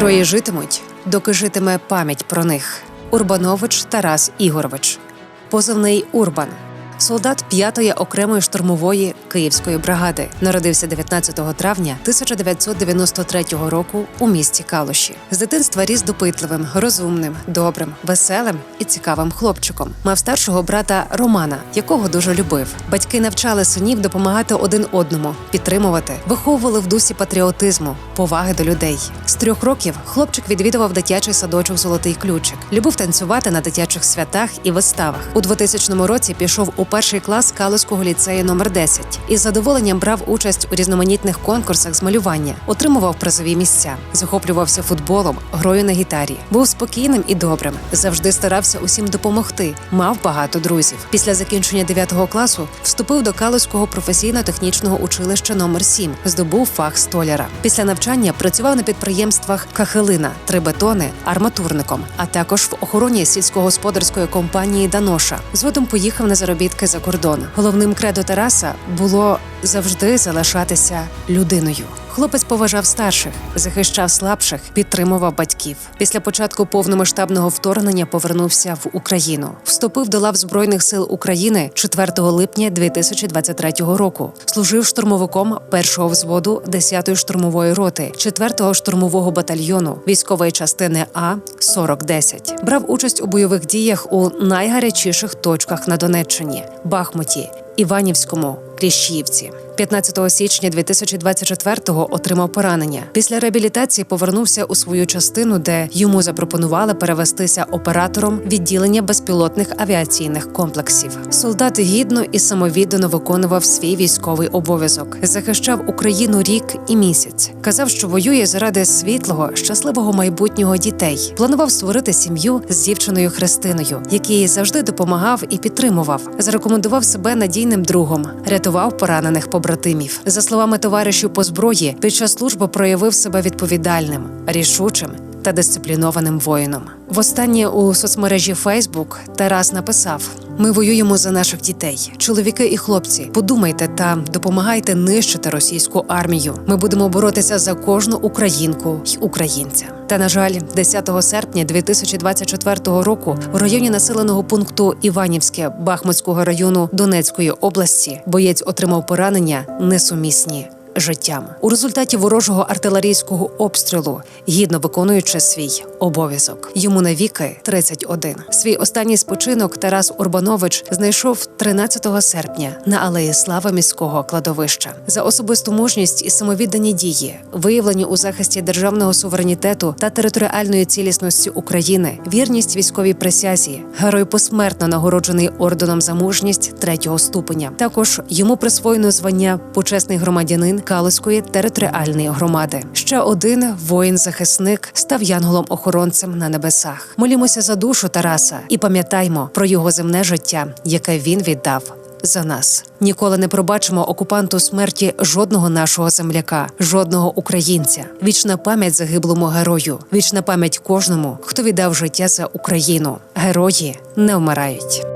Герої житимуть, доки житиме пам'ять про них. Урбанович Тарас Ігорович, позивний Урбан, солдат 5-ї окремої штурмової Київської бригади. Народився 19 травня 1993 року у місті Калуші. З дитинства ріс допитливим, розумним, добрим, веселим і цікавим хлопчиком. Мав старшого брата Романа, якого дуже любив. Батьки навчали синів допомагати один одному, підтримувати, виховували в дусі патріотизму, поваги до людей. З трьох років хлопчик відвідував дитячий садочок Золотий ключик, любив танцювати на дитячих святах і виставах. У 2000 році пішов у перший клас Калуського ліцею номер 10 і з задоволенням брав участь у різноманітних конкурсах з малювання, отримував призові місця, захоплювався футболом, грою на гітарі. Був спокійним і добрим, завжди старався усім допомогти. Мав багато друзів. Після закінчення 9 класу вступив до Калуського професійно-технічного училища номер 7 здобув фах столяра. Після навчання працював на підприємствах Кахилина, Трибетони, арматурником, а також в охороні сільськогосподарської компанії Даноша. Згодом поїхав на заробітки за кордон. Головним кредо Тараса було завжди залишатися людиною. Хлопець поважав старших, захищав слабших, підтримував батьків. Після початку повномасштабного вторгнення повернувся в Україну. Вступив до лав збройних сил України 4 липня 2023 року. Служив штурмовиком першого взводу 10-ї штурмової роти, 4-го штурмового батальйону військової частини А 4010 Брав участь у бойових діях у найгарячіших точках на Донеччині Бахмуті, Іванівському, Кліщівці. 15 січня 2024-го отримав поранення. Після реабілітації повернувся у свою частину, де йому запропонували перевестися оператором відділення безпілотних авіаційних комплексів. Солдат гідно і самовіддано виконував свій військовий обов'язок, захищав Україну рік і місяць. Казав, що воює заради світлого, щасливого майбутнього дітей. Планував створити сім'ю з дівчиною Христиною, який завжди допомагав і підтримував. Зарекомендував себе надійним другом, рятував поранених побратимів. За словами товаришів по зброї, під час служби проявив себе відповідальним, рішучим та дисциплінованим воїном. Востаннє у соцмережі Фейсбук Тарас написав: Ми воюємо за наших дітей, чоловіки і хлопці. Подумайте та допомагайте нищити російську армію. Ми будемо боротися за кожну українку й українця. Та на жаль, 10 серпня 2024 року в районі населеного пункту Іванівське Бахмутського району Донецької області боєць отримав поранення несумісні. Життям у результаті ворожого артилерійського обстрілу, гідно виконуючи свій обов'язок. Йому навіки 31. Свій останній спочинок Тарас Урбанович знайшов 13 серпня на алеї Слави міського кладовища за особисту мужність і самовіддані дії, виявлені у захисті державного суверенітету та територіальної цілісності України, вірність військовій присязі, герой посмертно нагороджений орденом за мужність третього ступеня. Також йому присвоєно звання почесний громадянин Калуської територіальної громади. Ще один воїн-захисник став янголом-охоронцем на небесах. Молімося за душу Тараса і пам'ятаймо про його земне життя, яке він віддав. За нас ніколи не пробачимо окупанту смерті жодного нашого земляка, жодного українця. Вічна пам'ять загиблому герою, вічна пам'ять кожному, хто віддав життя за Україну. Герої не вмирають.